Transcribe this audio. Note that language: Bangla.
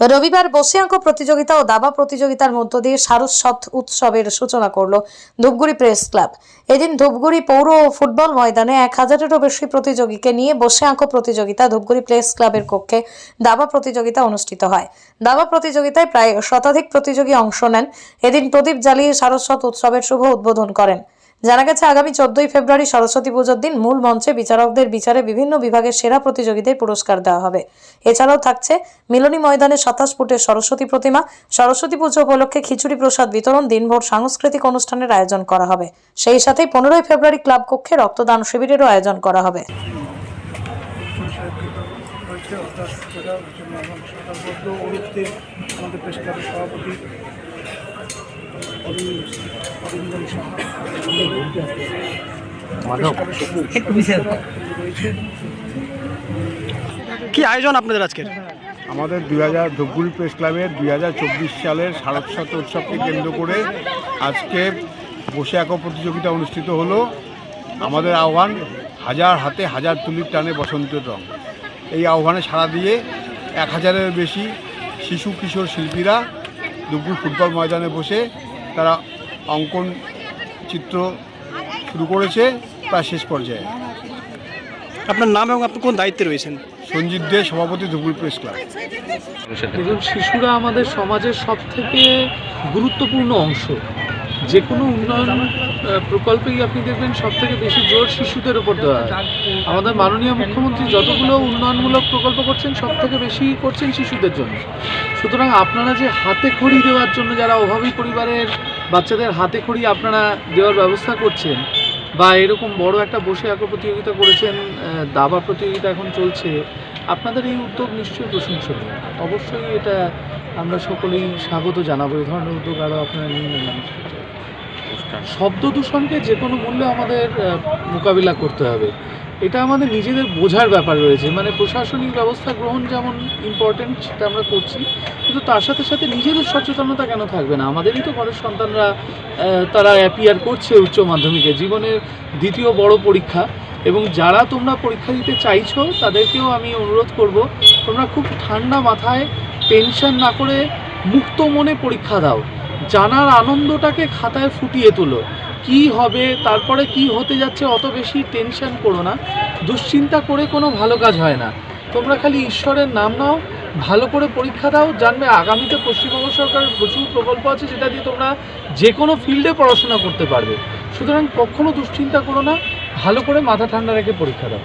রবিবার বসিয়াঙ্ক প্রতিযোগিতা ও দাবা প্রতিযোগিতার মধ্য দিয়ে সারস্বত উৎসবের সূচনা করল ধূপগুড়ি প্রেস ক্লাব। এদিন ধূপগুড়ি পৌর ও ফুটবল ময়দানে এক হাজারেরও বেশি প্রতিযোগীকে নিয়ে বসিয়াঙ্ক প্রতিযোগিতা ধূপগুড়ি প্রেস ক্লাবের কক্ষে দাবা প্রতিযোগিতা অনুষ্ঠিত হয়। দাবা প্রতিযোগিতায় প্রায় শতাধিক প্রতিযোগী অংশ নেন। এদিন প্রদীপ জ্বালিয়ে সারস্বত উৎসবের শুভ উদ্বোধন করেন। জানা গেছে, আগামী চোদ্দই ফেব্রুয়ারি সরস্বতী পুজোর দিন মূল মঞ্চে বিচারকদের বিচারে বিভিন্ন বিভাগের সেরা প্রতিযোগীদের পুরস্কার দেওয়া হবে। এছাড়াও থাকছে, মিলনী ময়দানে সাতাশ ফুটের সরস্বতী প্রতিমা, সরস্বতী পুজো উপলক্ষে খিচুড়ি প্রসাদ বিতরণ দিনভর সাংস্কৃতিক অনুষ্ঠানের আয়োজন করা হবে। সেই সাথে পনেরোই ফেব্রুয়ারি ক্লাব কক্ষে রক্তদান শিবিরেরও আয়োজন করা হবে। কি আয়োজন আপনাদের আজকের? আমাদের দুই হাজার ধূপগুড়ি প্রেস ক্লাবের দুই হাজার চব্বিশ সালের শারদশত উৎসবকে কেন্দ্র করে আজকে বসে আঁকো প্রতিযোগিতা অনুষ্ঠিত হলো। আমাদের আহ্বান হাজার হাতে হাজার তুলির টানে বসন্তের রং। এই আহ্বানে সাড়া দিয়ে এক হাজারের বেশি শিশু, কিশোর শিল্পীরা দুপুর ফুটবল ময়দানে বসে তারা অঙ্কন চিত্র শুরু করেছে প্রায় শেষ পর্যায়ে। আপনার নাম এবং আপনি কোন দায়িত্বে রয়েছেন? সঞ্জিত দে সভাপতি ধূপগুড়ি প্রেস ক্লাব। দেখুন শিশুরা আমাদের সমাজের সব থেকে গুরুত্বপূর্ণ অংশ। যে কোনো উন্নয়ন প্রকল্পেই আপনি দেখবেন সব থেকে বেশি জোর শিশুদের উপর দেওয়া হয়। আমাদের মাননীয় মুখ্যমন্ত্রী যতগুলো উন্নয়নমূলক প্রকল্প করছেন সব থেকে বেশি করছেন শিশুদের জন্য। সুতরাং আপনারা যে হাতে খড়ি দেওয়ার জন্য যারা অভাবী পরিবারের বাচ্চাদের হাতে খড়ি আপনারা দেওয়ার ব্যবস্থা করছেন বা এরকম বড় একটা বসে আঁকো প্রতিযোগিতা করেছেন দাবা প্রতিযোগিতা এখন চলছে, আপনাদের এই উদ্যোগ নিশ্চয়ই প্রশংসনীয়। অবশ্যই এটা আমরা সকলেই স্বাগত জানাব এই ধরনের উদ্যোগ আরও আপনারা নিয়ে নেবেন। শব্দ দূষণকে যে কোনো মূল্যে আমাদের মোকাবিলা করতে হবে। এটা আমাদের নিজেদের বোঝার ব্যাপার রয়েছে। মানে প্রশাসনিক ব্যবস্থা গ্রহণ যেমন ইম্পর্টেন্ট সেটা আমরা করছি, কিন্তু তার সাথে সাথে নিজেদের সচেতনতা কেন থাকবে না? আমাদেরই তো ঘরের সন্তানরা তারা অ্যাপিয়ার করছে উচ্চ মাধ্যমিকে। জীবনের দ্বিতীয় বড় পরীক্ষা। এবং যারা তোমরা পরীক্ষা দিতে চাইছো, তাদেরকেও আমি অনুরোধ করব, তোমরা খুব ঠান্ডা মাথায় টেনশন না করে মুক্ত মনে পরীক্ষা দাও। জানার আনন্দটাকে খাতায় ফুটিয়ে তোলো। কি হবে, তারপরে কি হতে যাচ্ছে অত বেশি টেনশন করো না। দুশ্চিন্তা করে কোনো ভালো কাজ হয় না। তোমরা খালি ঈশ্বরের নাম নাও, ভালো করে পরীক্ষা দাও, জানবে আগামীতে পশ্চিমবঙ্গ সরকারের প্রচুর প্রকল্প আছে যেটা দিয়ে তোমরা যে কোনো ফিল্ডে পড়াশোনা করতে পারবে। সুতরাং কখনো দুশ্চিন্তা করো না, ভালো করে মাথা ঠান্ডা রেখে পরীক্ষা দাও।